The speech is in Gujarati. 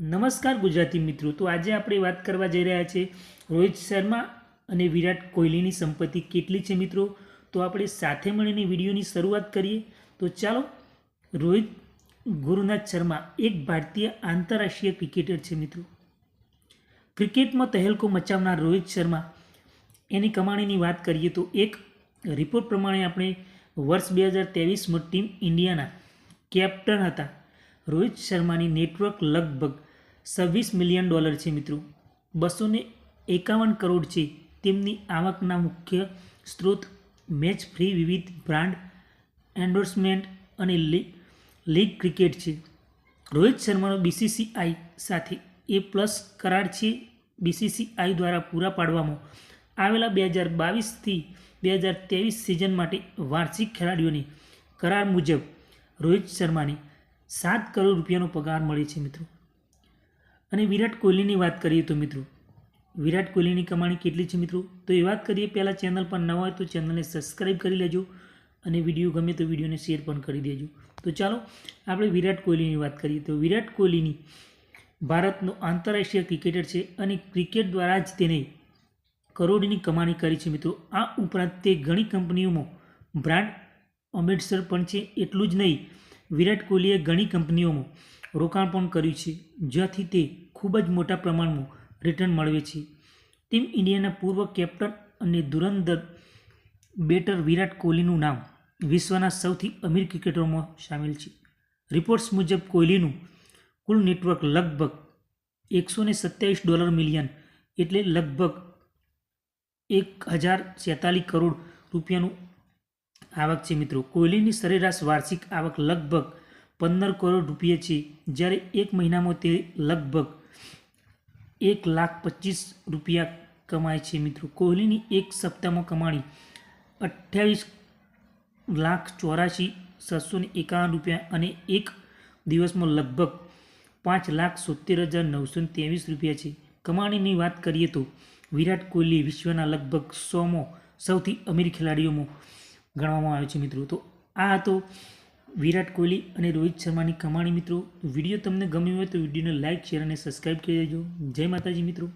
નમસ્કાર ગુજરાતી મિત્રો. તો આજે આપણે વાત કરવા જઈ રહ્યા છીએ રોહિત શર્મા અને વિરાટ કોહલીની સંપત્તિ કેટલી છે મિત્રો? તો આપણે સાથે મળીને વિડીયોની શરૂઆત કરીએ. તો ચાલો, રોહિત ગુરુનાથ શર્મા એક ભારતીય આંતરરાષ્ટ્રીય ક્રિકેટર છે મિત્રો. ક્રિકેટમાં તહેલકો મચાવનાર રોહિત શર્મા, એની કમાણીની વાત કરીએ તો એક રિપોર્ટ પ્રમાણે આપણે વર્ષ બે હજાર ત્રેવીસમાં ટીમ ઇન્ડિયાના કેપ્ટન હતા. રોહિત શર્માની નેટવર્ક લગભગ છવ્વીસ મિલિયન ડોલર છે મિત્રો. બસો એકાવન કરોડ છે. તેમની આવકના મુખ્ય સ્ત્રોત મેચ ફ્રી વિવિધ બ્રાન્ડ, એન્ડોર્સમેન્ટ અને લીગ ક્રિકેટ છે. રોહિત શર્માનો બીસીસીઆઈ સાથે એ પ્લસ કરાર છે બીસીસીઆઈ દ્વારા પૂરા પાડવામાં. આવેલા બે હજાર બાવીસથી બે હજાર ત્રેવીસ સિઝન માટે વાર્ષિક ખેલાડીઓને કરાર મુજબ રોહિત શર્માને સાત કરોડ રૂપિયાનો પગાર મળે છે મિત્રો. અને વિરાટ કોહલીની વાત કરીએ તો મિત્રો, વિરાટ કોહલીની કમાણી કેટલી છે મિત્રો? તો એ વાત કરીએ પહેલાં ચેનલ પર ન હોય તો ચેનલને સબસ્ક્રાઈબ કરી લેજો અને વીડિયો ગમે તો વિડીયોને શેર પણ કરી દેજો. તો ચાલો, આપણે વિરાટ કોહલીની વાત કરીએ. તો વિરાટ કોહલીની ભારતનો આંતરરાષ્ટ્રીય ક્રિકેટર છે અને ક્રિકેટ દ્વારા જ તેને કરોડની કમાણી કરી છે મિત્રો. આ ઉપરાંત તે ઘણી કંપનીઓમાં બ્રાન્ડ અમ્બેસડર પણ છે. એટલું જ નહીં, વિરાટ કોહલીએ ઘણી કંપનીઓમાં રોકાણ પણ કર્યું છે, જ્યાંથી તે ખૂબ જ મોટા પ્રમાણમાં રિટર્ન મેળવે છે. ટીમ ઇન્ડિયાના પૂર્વ કેપ્ટન અને ધુરંધર બેટર વિરાટ કોહલીનું નામ વિશ્વના સૌથી અમીર ક્રિકેટરોમાં સામેલ છે. રિપોર્ટ્સ મુજબ કોહલીનું કુલ નેટવર્ક લગભગ એકસો ને સત્યાવીસ ડોલર મિલિયન એટલે લગભગ એક હજાર છેતાલીસ કરોડ રૂપિયાનું આવક છે મિત્રો. કોહલીની સરેરાશ વાર્ષિક આવક લગભગ પંદર કરોડ રૂપિયા છે. જ્યારે એક મહિનામાં તે લગભગ એક લાખ પચીસ રૂપિયા કમાય છે મિત્રો. કોહલીની એક સપ્તાહમાં કમાણી અઠ્યાવીસ લાખ ચોરાશી સાતસો એકાવન રૂપિયા અને એક દિવસમાં લગભગ પાંચ લાખ સોતેર હજાર નવસો ત્રેવીસ રૂપિયા છે. કમાણીની વાત કરીએ તો વિરાટ કોહલી વિશ્વના લગભગ સોમો સૌથી અમીર ખેલાડીઓમાં ગણવામાં આવે છે મિત્રો. તો આ હતો વિરાટ કોહલી અને રોહિત શર્માની કમાણી મિત્રો. વીડિયો તમને ગમ્યો હોય તો વિડીયોને લાઇક શેર અને સબસ્ક્રાઈબ કરી દેજો. જય માતાજી મિત્રો.